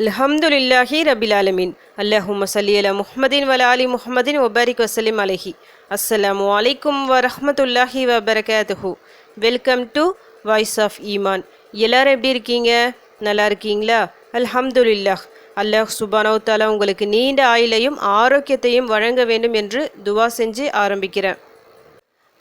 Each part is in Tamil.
அல்ஹம்துலில்லாஹி ரபிலாலமின் ஆலமீன். அல்லாஹும்ம சல்லி அலா முஹ்மதின் வல ஆலி முஹ்மதின் வசலிம் அலஹி. அஸ்ஸலாமு அலைக்கும் வரஹமத்துல்லாஹி வபரகாத்துஹு. வெல்கம் டு வாய்ஸ் ஆஃப் ஈமான். எல்லாரும் எப்படி இருக்கீங்க? நல்லா இருக்கீங்களா? அல்ஹம்துலில்லாஹ். அல்லாஹ் சுபானவு தாலா உங்களுக்கு நீண்ட ஆயுளையும் ஆரோக்கியத்தையும் வழங்க வேண்டும் என்று துவா செஞ்சு ஆரம்பிக்கிறேன்.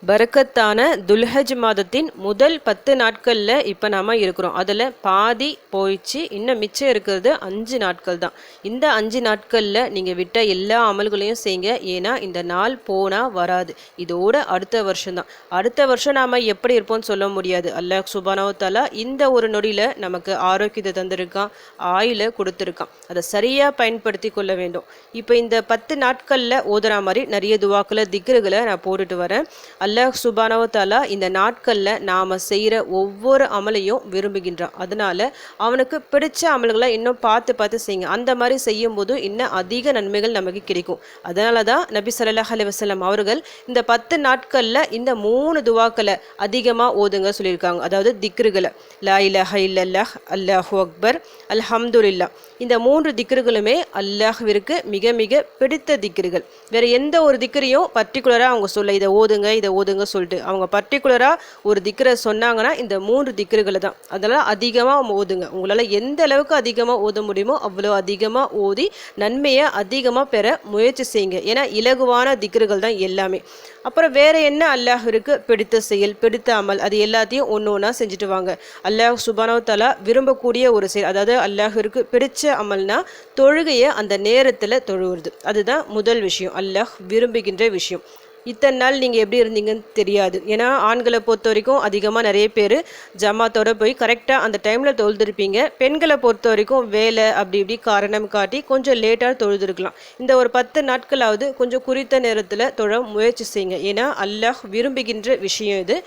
பரக்கத்தான துல்ஹஜ் மாதத்தின் முதல் பத்து நாட்களில் இப்போ நாம் இருக்கிறோம். அதில் பாதி போயிடுச்சு. இன்னும் மிச்சம் இருக்கிறது அஞ்சு நாட்கள் தான். இந்த அஞ்சு நாட்களில் நீங்கள் விட்ட எல்லா அமல்களையும் செய்யுங்க. ஏன்னா இந்த நாள் போனால் வராது. இதோட அடுத்த வருஷம் தான். அடுத்த வருஷம் நாம் எப்படி இருப்போம்னு சொல்ல முடியாது. அல்லாஹ் சுபானவத்தாலா இந்த ஒரு நொடியில் நமக்கு ஆரோக்கியத்தை தந்திருக்கான். ஆயில கொடுத்துருக்கான். அதை சரியாக பயன்படுத்தி கொள்ள வேண்டும். இப்போ இந்த பத்து நாட்களில் ஓதுற மாதிரி நிறைய துவாக்களை திக்ருகளை நான் போட்டுட்டு வரேன். அல்லாஹ் சுபானவத்தாலா இந்த நாட்களில் நாம் செய்கிற ஒவ்வொரு அமலையும் விரும்புகின்றான். அதனால் அவனுக்கு பிடிச்ச அமல்களை இன்னும் பார்த்து பார்த்து செய்யுங்க. அந்த மாதிரி செய்யும்போது இன்னும் அதிக நன்மைகள் நமக்கு கிடைக்கும். அதனால தான் நபி சல்லாஹ் அலி வசலம் அவர்கள் இந்த பத்து நாட்களில் இந்த மூணு துவாக்களை அதிகமாக ஓதுங்க சொல்லியிருக்காங்க. அதாவது திக்ருகளை. லா இலஹ இல்லல்லாஹ் அல்லாஹூ அக்பர் அல்ஹம்துல்லா இந்த மூன்று திக்ருகளுமே அல்லாஹ்விற்கு மிக மிக பிடித்த திக்ருகள். வேறு எந்த ஒரு திக்ரையும் பர்டிகுலராக அவங்க சொல்ல இதை ஓதுங்க இதை ஓதுங்க சொல்லிட்டு. அவங்க பர்டிகுலராக ஒரு திக்கரை சொன்னாங்கன்னா இந்த மூன்று திக்கர்களை தான். அதெல்லாம் அதிகமாக ஓதுங்க உங்களால் எந்த அளவுக்கு அதிகமாக ஓத முடியுமோ அவ்வளோ அதிகமாக ஓதி நன்மையை அதிகமாக பெற முயற்சி செய்யுங்க. ஏன்னா இலகுவான திக்கர்கள் தான் எல்லாமே. அப்புறம் வேற என்ன அல்லாஹருக்கு பிடித்த செயல் பிடித்த அமல் அது எல்லாத்தையும் ஒன்று ஒன்றா செஞ்சுட்டு வாங்க. அல்லாஹ் சுபானோ தலா விரும்பக்கூடிய ஒரு செயல். அதாவது அல்லாஹருக்கு பிடிச்ச அமல்னா தொழுகையை அந்த நேரத்தில் தொழுவுறது. அதுதான் முதல் விஷயம். அல்லாஹ் விரும்புகின்ற விஷயம். இத்தனை நாள் நீங்கள் எப்படி இருந்தீங்கன்னு தெரியாது. ஏன்னா ஆண்களை பொறுத்த வரைக்கும் அதிகமாக நிறைய பேர் ஜமாத்தோட போய் கரெக்டாக அந்த டைமில் தொழுதுருப்பீங்க. பெண்களை பொறுத்த வரைக்கும் வேலை அப்படி இப்படி காரணம் காட்டி கொஞ்சம் லேட்டாக தொழுதுருக்கலாம். இந்த ஒரு பத்து நாட்களாவது கொஞ்சம் குறித்த நேரத்தில் தொழ முயற்சி செய்யுங்க. ஏன்னா அல்லாஹ் விரும்புகின்ற விஷயம் இது.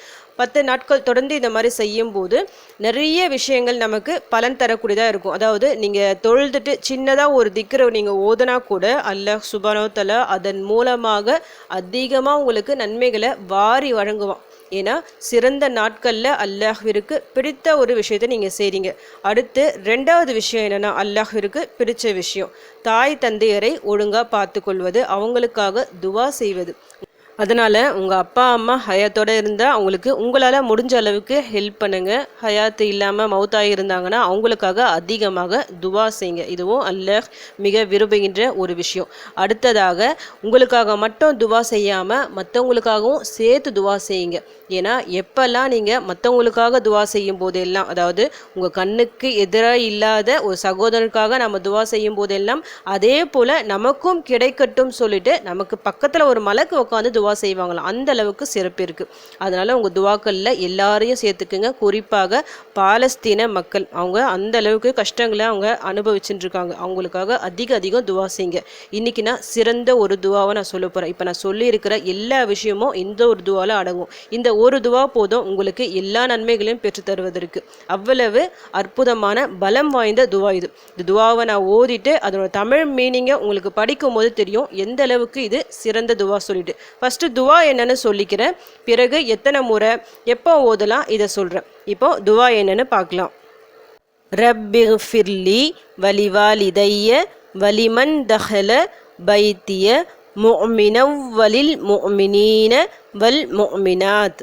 பத்து நாட்கள் தொடர்ந்து இந்த மாதிரி செய்யும்போது நிறைய விஷயங்கள் நமக்கு பலன் தரக்கூடியதாக இருக்கும். அதாவது நீங்கள் தொழுதுட்டு சின்னதாக ஒரு திக்கரை நீங்கள் ஓதுனா கூட அல்லாஹ் சுபனோத்தல அதன் மூலமாக அதிகமாக உங்களுக்கு நன்மைகளை வாரி வழங்குவான். ஏன்னா சிறந்த நாட்களில் அல்லாஹ்விற்கு பிடித்த ஒரு விஷயத்தை நீங்கள் செய்கிறீங்க அடுத்து ரெண்டாவது விஷயம் என்னென்னா அல்லாஹ்விற்கு பிடித்த விஷயம். தாய் தந்தையரை ஒழுங்காக பார்த்து கொள்வது அவங்களுக்காக துவா செய்வது. அதனால் உங்கள் அப்பா அம்மா ஹயாத்தோடு இருந்தால் அவங்களுக்கு உங்களால் முடிஞ்ச அளவுக்கு ஹெல்ப் பண்ணுங்கள் ஹயாத்து இல்லாமல் மவுத்தாகி இருந்தாங்கன்னா அவங்களுக்காக அதிகமாக துவா செய்யுங்க. இதுவும் அல்லாஹ் மிக விரும்புகின்ற ஒரு விஷயம். அடுத்ததாக உங்களுக்காக மட்டும் துவா செய்யாமல் மற்றவங்களுக்காகவும் சேர்த்து துவா செய்யுங்க. ஏன்னா எப்போல்லாம் நீங்கள் மற்றவங்களுக்காக துவா செய்யும் போதெல்லாம் அதாவது உங்கள் கண்ணுக்கு எதிராக இல்லாத ஒரு சகோதரனுக்காக நம்ம துவா செய்யும் போதெல்லாம் அதே போல் நமக்கும் கிடைக்கட்டும் சொல்லிட்டு நமக்கு பக்கத்தில் ஒரு மலைக்கு உட்காந்து துவா துவா செய்வாங்களாம் அந்த அளவுக்கு சிறப்பு இருக்குது அதனால் உங்கள் துவாக்களில் எல்லாரையும் சேர்த்துக்குங்க. குறிப்பாக பாலஸ்தீன மக்கள் அவங்க அந்த அளவுக்கு கஷ்டங்களை அவங்க அனுபவிச்சுட்டு இருக்காங்க அவங்களுக்காக அதிக அதிகம் துவா செய்யுங்க. இன்றைக்கி நான் சிறந்த ஒரு துவாவை நான் சொல்ல போகிறேன் இப்போ நான் சொல்லியிருக்கிற எல்லா விஷயமும் இந்த ஒரு துவாவில் அடங்கும். இந்த ஒரு துவா போதும் உங்களுக்கு எல்லா நன்மைகளையும் பெற்று தருவதற்கு. அவ்வளவு அற்புதமான பலம் வாய்ந்த துவா இது. இந்த துவாவை நான் ஓதிட்டு அதோட தமிழ் மீனிங்கை உங்களுக்கு படிக்கும் போது தெரியும். எந்த அளவுக்கு இது சிறந்த துவா சொல்லிட்டு. ஃபஸ்ட்டு துவா என்னன்னு சொல்லிக்கிறேன். பிறகு எத்தனை முறை எப்போ ஓதலாம் இதை சொல்கிறேன் இப்போ துவா என்னன்னு பார்க்கலாம். ரப்பிஃபிர்லி வலிவாலிதைய வலிமன் தஹல பைத்திய முமினவ்வலில் முமினீன முஃமினீன வல் முஃமினாத்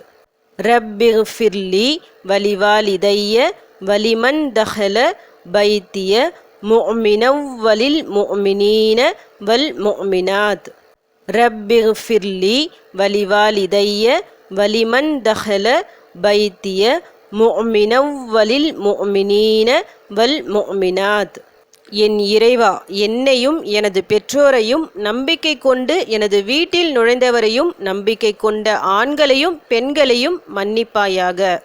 ரப்பிஃபிர்லி வலிவாலிதைய வலிமன் தஹல பைத்திய முமினவ்வலில் முமினீன வல் முமினாத் ரப்பிஃபிர்லி வலிவாலிதைய வலிமன் தஹல பைத்திய முமினவ்வலில் முமினீன வல் முமினாத் என் இறைவா என்னையும் எனது பெற்றோரையும் நம்பிக்கை கொண்டு எனது வீட்டில் நுழைந்தவரையும் நம்பிக்கை கொண்ட ஆண்களையும் பெண்களையும் மன்னிப்பாயாக.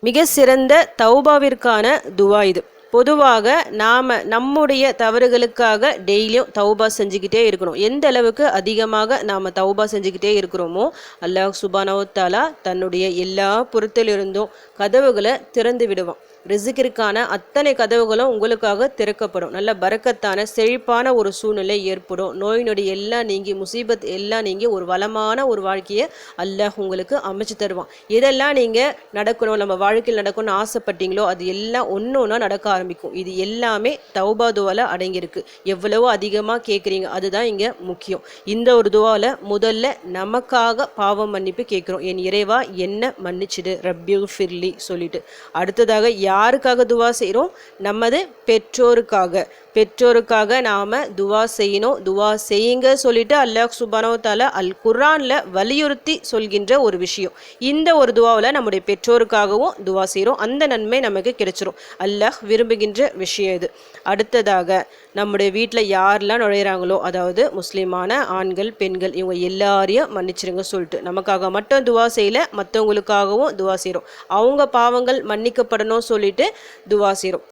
மிக சிறந்த தௌபாவிற்கான துவா இது. பொதுவாக நாம் நம்முடைய தவறுகளுக்காக டெய்லியும் தௌபா செஞ்சுக்கிட்டே இருக்கணும். எந்த அளவுக்கு அதிகமாக நாம் தௌபா செஞ்சுக்கிட்டே இருக்கிறோமோ அல்லாஹ் சுபானவத்தாலா தன்னுடைய எல்லா புறத்திலிருந்தும் கதவுகளை திறந்து விடுவான். ரிசுக்கிற்கான அத்தனை கதவுகளும் உங்களுக்காக திறக்கப்படும். நல்ல பறக்கத்தான செழிப்பான ஒரு சூழ்நிலை ஏற்படும். நோய் நொடி எல்லாம் நீங்கி முசீபத் எல்லாம் நீங்கி ஒரு வளமான ஒரு வாழ்க்கையை அல்லாஹ் உங்களுக்கு அமைச்சு தருவான். இதெல்லாம் நீங்கள் நடக்கணும் நம்ம வாழ்க்கையில் நடக்கணும்னு ஆசைப்பட்டீங்களோ அது எல்லாம் ஒன்று ஒன்றா நடக்க ஆரம்பிக்கும். இது எல்லாமே தௌபா துவால அடங்கியிருக்கு. எவ்வளவோ அதிகமாக கேட்குறீங்க அதுதான் இங்கே முக்கியம். இந்த ஒரு துவாவில் முதல்ல நமக்காக பாவம் மன்னிப்பு கேட்குறோம் என் இறைவா என்ன மன்னிச்சிடு. ரப்யூ ஃபிர்லி சொல்லிட்டு. அடுத்ததாக யாருக்காக துவா செய்கிறோம் நமது பெற்றோருக்காக. பெற்றோருக்காக நாம் துவா செய்யணும். துவா செய்யுங்க சொல்லிட்டு அல்லாஹ் சுபானோ தாலா அல் குர்ஆனில் வலியுறுத்தி சொல்கின்ற ஒரு விஷயம். இந்த ஒரு துவாவில் நம்முடைய பெற்றோருக்காகவும் துவா செய்கிறோம் அந்த நன்மை நமக்கு கிடைச்சிரும். அல்லாஹ் விரும்புகின்ற விஷயம் இது. அடுத்ததாக நம்முடைய வீட்டில் யாரெல்லாம் நுழையிறாங்களோ அதாவது முஸ்லீமான ஆண்கள் பெண்கள் இவங்க எல்லாரையும் மன்னிச்சிருங்க சொல்லிட்டு நமக்காக மட்டும் துவா செய்யல மற்றவங்களுக்காகவும் துவா செய்கிறோம் அவங்க பாவங்கள் மன்னிக்கப்படணும் சொல்லிட்டு துவா செய்கிறோம்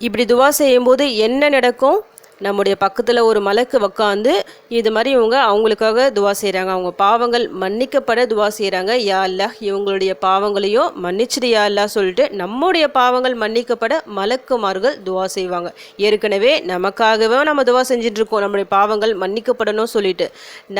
இப்படி துவா செய்யும்போது என்ன நடக்கும்? நம்முடைய பக்கத்தில் ஒரு மலக்கு உக்காந்து இது மாதிரி இவங்க அவங்களுக்காக துவா செய்கிறாங்க அவங்க பாவங்கள் மன்னிக்கப்பட துவா செய்கிறாங்க யா அல்லாஹ் இவங்களுடைய பாவங்களையும் மன்னிச்சிடு யா இல்லா சொல்லிட்டு நம்முடைய பாவங்கள் மன்னிக்கப்பட மலக்குமார்கள் துவா செய்வாங்க. ஏற்கனவே நமக்காகவே நம்ம துவா செஞ்சுட்டு இருக்கோம் நம்முடைய பாவங்கள் மன்னிக்கப்படணும் சொல்லிட்டு.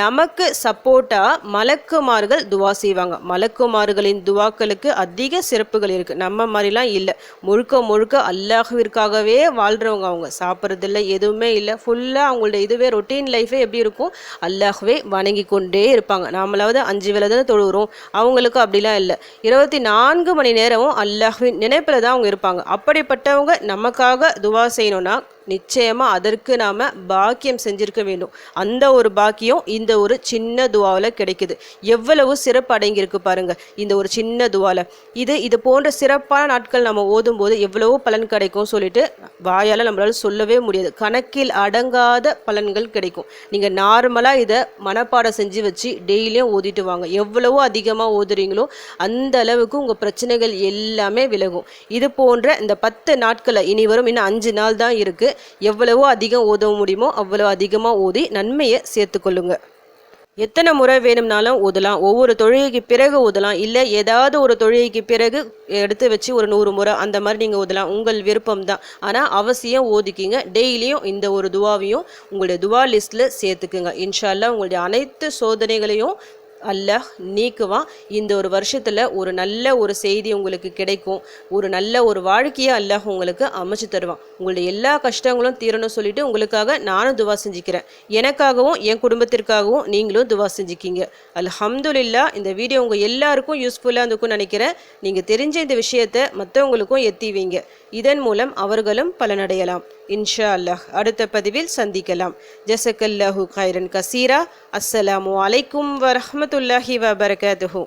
நமக்கு சப்போர்ட்டாக மலக்குமார்கள் துவா செய்வாங்க. மலக்குமார்களின் துவாக்களுக்கு அதிக சிறப்புகள் இருக்குது நம்ம மாதிரிலாம் இல்லை. முழுக்க முழுக்க அல்லாஹ்விற்காகவே வாழ்கிறவங்க அவங்க. சாப்பிட்றதில்ல எதுவுமே இல்லை. ஃபுல்லாக அவங்களோட இதுவே ரொட்டீன் லைஃபே எப்படி இருக்கும்? அல்லாஹ்வே வணங்கி கொண்டே இருப்பாங்க. நாமளாவது அஞ்சு வேலை தானே தொழுகிறோம் அவங்களுக்கு அப்படிலாம் இல்லை. இருபத்தி நான்கு மணி நேரமும் அல்லாஹ்வின் நினைப்பில் தான் அவங்க இருப்பாங்க. அப்படிப்பட்டவங்க நமக்காக துவா செய்யணும்னா நிச்சயமாக அதற்கு நாம் பாக்கியம் செஞ்சிருக்க வேண்டும். அந்த ஒரு பாக்கியம் இந்த ஒரு சின்ன துவாவில் கிடைக்குது. எவ்வளவு சிறப்பு அடங்கியிருக்கு பாருங்கள் இந்த ஒரு சின்ன துவாவில் இது இது போன்ற சிறப்பான நாட்கள் நம்ம ஓதும்போது எவ்வளவோ பலன் கிடைக்கும் சொல்லிட்டு வாயால் நம்மளால் சொல்லவே முடியாது. கணக்கில் அடங்காத பலன்கள் கிடைக்கும். நீங்கள் நார்மலாக இதை மனப்பாடம் செஞ்சு வச்சு டெய்லியும் ஓதிட்டு வாங்க. எவ்வளவோ அதிகமாக ஓதுறீங்களோ அந்த அளவுக்கு உங்கள் பிரச்சனைகள் எல்லாமே விலகும். இது போன்ற இந்த பத்து நாட்களை இனி வரும் இன்னும் அஞ்சு நாள் தான் இருக்குது எவ்வளவோ அதிகம் ஓத முடியுமோ அவ்வளோ அதிகமாக ஓதி நன்மையை சேர்த்துக்கொள்ளுங்க. எத்தனை முறை வேணும்னாலும் ஓதலாம். ஒவ்வொரு தொழுகைக்கு பிறகு ஓதலாம். இல்லை ஏதாவது ஒரு தொழுகைக்கு பிறகு எடுத்து வச்சு ஒரு நூறு முறை அந்த மாதிரி நீங்கள் ஓதலாம். உங்கள் விருப்பம் தான் ஆனால் அவசியம் ஓதிக்கிங்க. டெய்லியும் இந்த ஒரு துவாவையும் உங்களுடைய துவா லிஸ்ட்டில் சேர்த்துக்குங்க. இன்ஷா உங்களுடைய அனைத்து சோதனைகளையும் அல்லாஹ் நீக்குவான். இந்த ஒரு வருஷத்தில் ஒரு நல்ல ஒரு செய்தி உங்களுக்கு கிடைக்கும். ஒரு நல்ல ஒரு வாழ்க்கையை அல்லாஹ் உங்களுக்கு அமைச்சு தருவான். உங்களுடைய எல்லா கஷ்டங்களும் தீரணும் சொல்லிட்டு உங்களுக்காக நானும் துவா செஞ்சுக்கிறேன். எனக்காகவும் என் குடும்பத்திற்காகவும் நீங்களும் துவா செஞ்சுக்கிங்க. அல்ஹம்துலில்லா இந்த வீடியோ உங்கள் எல்லாருக்கும் யூஸ்ஃபுல்லாக இருந்துக்கும்னு நினைக்கிறேன். நீங்கள் தெரிஞ்ச இந்த விஷயத்தை மற்றவங்களுக்கும் எத்தி வைங்க. இதன் மூலம் அவர்களும் பலனடையலாம். இன்ஷா அல்லாஹ் அடுத்த பதிவில் சந்திக்கலாம். ஜசக்கல்லாஹு கைரன் கசீரா. அஸ்ஸலாமு அலைக்கும் வரஹ்மத்துல்லாஹி வபரகாத்துஹு.